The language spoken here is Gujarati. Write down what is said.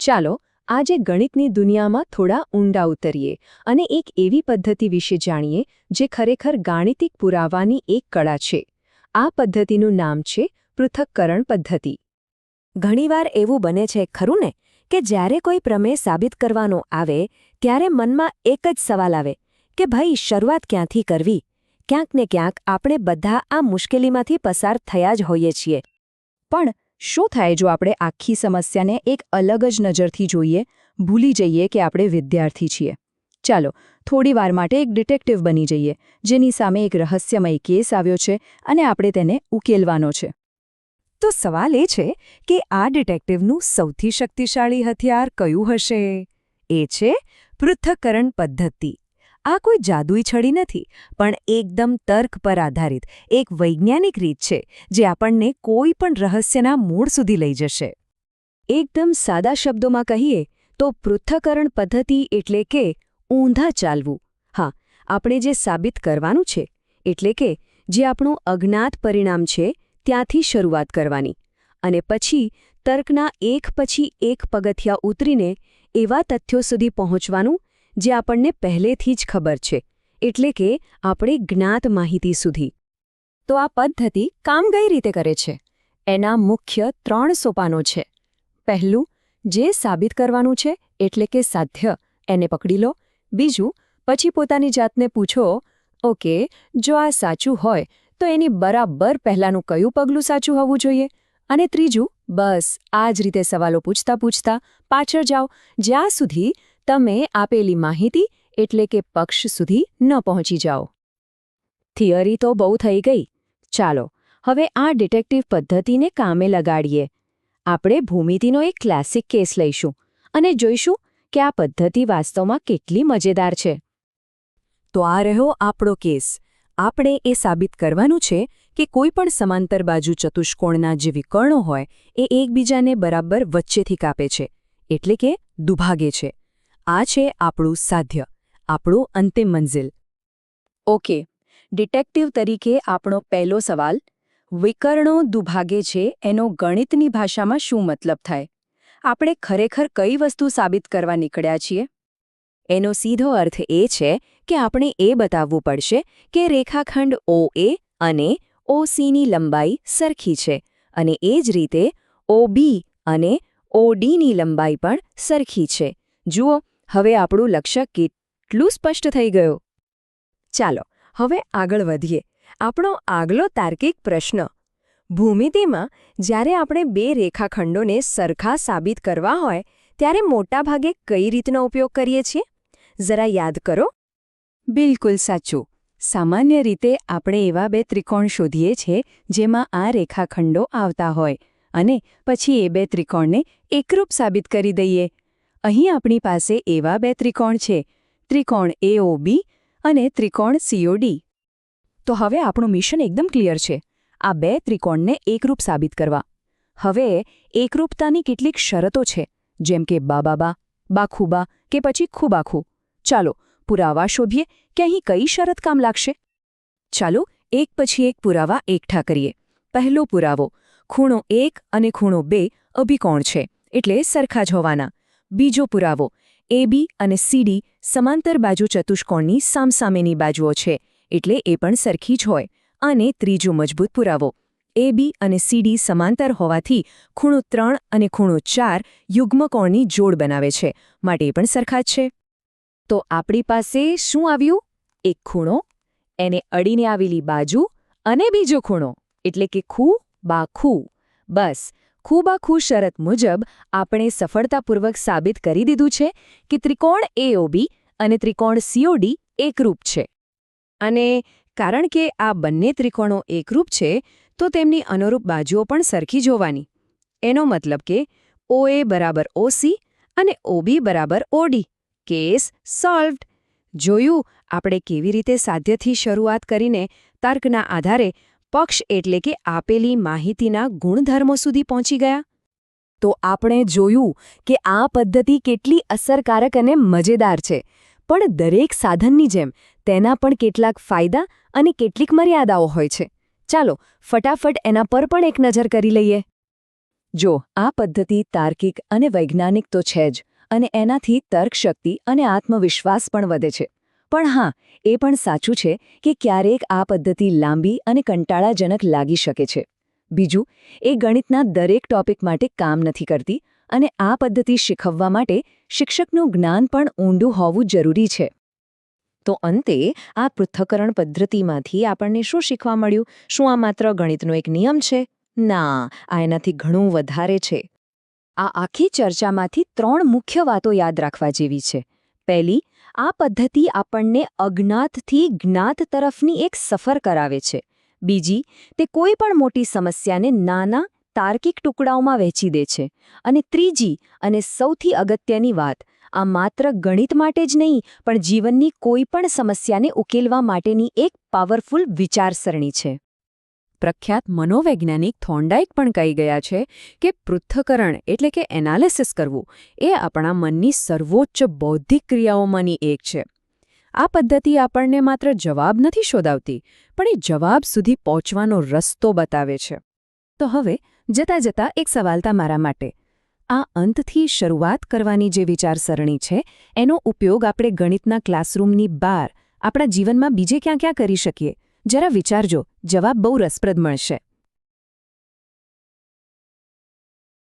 ચાલો, આજે ગણિતની દુનિયામાં થોડા ઊંડા ઉતરીએ અને એક એવી પદ્ધતિ વિશે જાણીએ જે ખરેખર ગાણિતિક પુરાવાની એક કળા છે. આ પદ્ધતિનું નામ છે પૃથક્કરણ પદ્ધતિ. ઘણીવાર એવું બને છે, ખરું ને, કે જ્યારે કોઈ પ્રમેય સાબિત કરવાનો આવે, ત્યારે મનમાં એક જ સવાલ આવે, કે ભાઈ, શરૂઆત ક્યાંથી કરવી? ક્યાંક ને ક્યાંક આપણે બધા આ મુશ્કેલીમાંથી પસાર થયા જ હોઈએ છીએ. પણ શું થાય જો આપણે આખી સમસ્યાને એક અલગ જ નજરથી જોઈએ, ભૂલી જઈએ કે આપણે વિદ્યાર્થી છીએ? ચાલો, થોડી વાર માટે એક ડિટેક્ટિવ બની જઈએ, જેની સામે એક રહસ્યમય કેસ આવ્યો છે અને આપણે તેને ઉકેલવાનો છે. તો સવાલ એ છે કે આ ડિટેક્ટિવનું સૌથી શક્તિશાળી હથિયાર કયું હશે? એ છે પૃથ્થકરણ પદ્ધતિ. આ કોઈ જાદુઈ છડી નથી, પણ એકદમ તર્ક પર આધારિત એક વૈજ્ઞાનિક રીત છે, જે આપણને કોઈ પણ રહસ્યના મૂળ સુધી લઈ જશે. એકદમ સાદા શબ્દોમાં કહીએ, તો પૃથ્થકરણ પદ્ધતિ એટલે કે ઊંધા ચાલવું. હા, આપણે જે સાબિત કરવાનું છે, એટલે કે જે આપણું અજ્ઞાત પરિણામ છે, ત્યાંથી શરૂઆત કરવાની. અને પછી તર્કના એક પછી એક પગથિયા ઉતરીને એવા તથ્યો સુધી પહોંચવાનું જે આપણને પહેલેથી જ ખબર છે, એટલે કે આપણે જ્ઞાત માહિતી સુધી. તો આ પદ્ધતિ કામ કઈ રીતે કરે છે? એના મુખ્ય ત્રણ સોપાનો છે. પહેલું, જે સાબિત કરવાનું છે, એટલે કે સાધ્ય, એને પકડી લો. બીજું, પછી પોતાની જાતને પૂછો, ઓકે, જો આ સાચું હોય, તો એની બરાબર પહેલાંનું કયું પગલું સાચું હોવું જોઈએ? અને ત્રીજું, બસ, આ જ રીતે સવાલો પૂછતા પૂછતા પાછળ જાઓ. જ્યાં સુધી તમે આપેલી માહિતી એટલે કે પક્ષ સુધી ન પહોંચી જાઓ. થિયરી તો બહુ થઈ ગઈ. ચાલો, હવે આ ડિટેક્ટિવ પદ્ધતિને કામે લગાડીએ. આપણે ભૂમિતિનો એક ક્લાસિક કેસ લઈશું અને જોઈશું કે આ પદ્ધતિ વાસ્તવમાં કેટલી મજેદાર છે. તો આ રહ્યો આપણો કેસ. આપણે એ સાબિત કરવાનું છે કે કોઈ પણ સમાંતર બાજુ ચતુષ્કોણના જે વિકર્ણો હોય, એ એકબીજાને બરાબર વચ્ચેથી કાપે છે, એટલે કે દુભાગે છે. આ છે આપણું સાધ્ય, આપણું અંતિમ મંઝિલ. ઓકે ડિટેક્ટિવ તરીકે આપણો પહેલો સવાલ, વિકર્ણો દુભાગે છે એનો ગણિતની ભાષામાં શું મતલબ થાય? આપણે ખરેખર કઈ વસ્તુ સાબિત કરવા નીકળ્યા છીએ? એનો સીધો અર્થ એ છે કે આપણે એ બતાવવું પડશે કે રેખાખંડ ઓ એ અને ઓ સીની લંબાઈ સરખી છે અને એ જ રીતે ઓ બી અને ઓ ડીની લંબાઈ પણ સરખી છે. જુઓ હવે આપણું લક્ષ્ય કેટલું સ્પષ્ટ થઈ ગયું? ચાલો, હવે આગળ વધીએ. આપણો આગલો તાર્કિક પ્રશ્ન. ભૂમિતિમાં, જ્યારે આપણે બે રેખાખંડોને સરખા સાબિત કરવા હોય, ત્યારે મોટાભાગે કઈ રીતનો ઉપયોગ કરીએ છીએ? જરા યાદ કરો. બિલકુલ સાચું. સામાન્ય રીતે આપણે એવા બે ત્રિકોણ શોધીએ છીએ, જેમાં આ રેખાખંડો આવતા હોય, અને પછી એ બે ત્રિકોણને એકરૂપ સાબિત કરી દઈએ. અહીં આપણી પાસે એવા બે ત્રિકોણ છે. ત્રિકોણ એઓબી અને ત્રિકોણ સીઓડી તો હવે આપણું મિશન એકદમ ક્લિયર છે. આ બે ત્રિકોણને એકરૂપ સાબિત કરવા. હવે એકરૂપતાની કેટલીક શરતો છે. જેમ કે બાબાબા, બાખુબા કે પછી ખુબાખુ. ચાલો પુરાવા શોધીએ કે અહીં કઈ શરત કામ લાગશે. ચાલો એક પછી એક પુરાવા એકઠા કરીએ. પહેલો પુરાવો, ખૂણો એક અને ખૂણો બે અભિકોણ છે, એટલે સરખા જ હોવાના. બીજો પુરાવો. એ બી અને સીડી સમાંતર બાજુ ચતુષ્કોણની સામસામેની બાજુઓ છે, એટલે એ પણ સરખી જ હોય. અને ત્રીજો મજબૂત પુરાવો. એબી અને સીડી સમાંતર હોવાથી ખૂણો ત્રણ અને ખૂણો ચાર યુગ્મકોણની જોડ બનાવે છે, માટે એ પણ સરખા જ છે. તો આપણી પાસે શું આવ્યું? એક ખૂણો, એને અડીને આવેલી બાજુ અને બીજો ખૂણો, એટલે કે ખૂ, બા, ખૂ. બસ ખૂબાખૂ શરત મુજબ આપણે સફળતાપૂર્વક સાબિત કરી દીધું છે કે ત્રિકોણ એઓબી અને ત્રિકોણ સીઓડી એકરૂપ છે. અને કારણ કે આ બંને ત્રિકોણો એકરૂપ છે, તો તેમની અનુરૂપ બાજુઓ પણ સરખી જોવાની. એનો મતલબ કે ઓએ બરાબર ઓસી અને ઓબી બરાબર ઓડી કેસ સોલ્વડ. જોયું આપણે કેવી રીતે સાધ્યથી શરૂઆત કરીને તર્કના આધારે પક્ષ એટલે કે આપેલી માહિતીના ગુણધર્મો સુધી પહોંચી ગયા. તો આપણે જોયું કે આ પદ્ધતિ કેટલી અસરકારક અને મજેદાર છે. પણ દરેક સાધનની જેમ, તેના પણ કેટલાક ફાયદા અને કેટલીક મર્યાદાઓ હોય છે. ચાલો, ફટાફટ એના પર પણ એક નજર કરી લઈએ. જો, આ પદ્ધતિ તાર્કિક અને વૈજ્ઞાનિક તો છે જ, અને એનાથી તર્કશક્તિ અને આત્મવિશ્વાસ પણ વધે છે. પણ હા, એ પણ સાચું છે કે ક્યારેક આ પદ્ધતિ લાંબી અને કંટાળાજનક લાગી શકે છે. બીજું, એ ગણિતના દરેક ટોપિક માટે કામ નથી કરતી અને આ પદ્ધતિ શીખવવા માટે શિક્ષકનું જ્ઞાન પણ ઊંડું હોવું જરૂરી છે. તો અંતે, આ પૃથ્થકરણ પદ્ધતિમાંથી આપણને શું શીખવા મળ્યું? શું આ માત્ર ગણિતનો એક નિયમ છે? ના, આ એનાથી ઘણું વધારે છે. આ આખી ચર્ચામાંથી ત્રણ મુખ્ય વાતો યાદ રાખવા જેવી છે. પહેલી આ પદ્ધતિ આપણને અજ્ઞાતથી જ્ઞાત તરફની એક સફર કરાવે છે. બીજી, તે કોઈ પણ મોટી સમસ્યાને નાના, તાર્કિક ટુકડાઓમાં વહેંચી દે છે. અને ત્રીજી અને સૌથી અગત્યની વાત, આ માત્ર ગણિત માટે જ નહીં, પણ જીવનની કોઈ પણ સમસ્યાને ઉકેલવા માટેની એક પાવરફુલ વિચારસરણી છે. પ્રખ્યાત મનોવૈજ્ઞાનિક થોન્ડાઇક પણ કહી ગયા છે કે પૃથ્થકરણ એટલે કે એનાલિસિસ કરવું એ આપણા મનની સર્વોચ્ચ બૌદ્ધિક ક્રિયાઓમાંની એક છે. આ પદ્ધતિ આપણને માત્ર જવાબ નથી શોધાવતી, પણ એ જવાબ સુધી પહોંચવાનો રસ્તો બતાવે છે. તો હવે જતા જતા એક સવાલ તમારા માટે. આ અંતથી શરૂઆત કરવાની જે વિચારસરણી છે, એનો ઉપયોગ આપણે ગણિતના ક્લાસરૂમની બહાર, આપણા જીવનમાં બીજે ક્યાં ક્યાં કરી શકીએ? જરા વિચારજો જવાબ બહુ રસપ્રદ મળશે.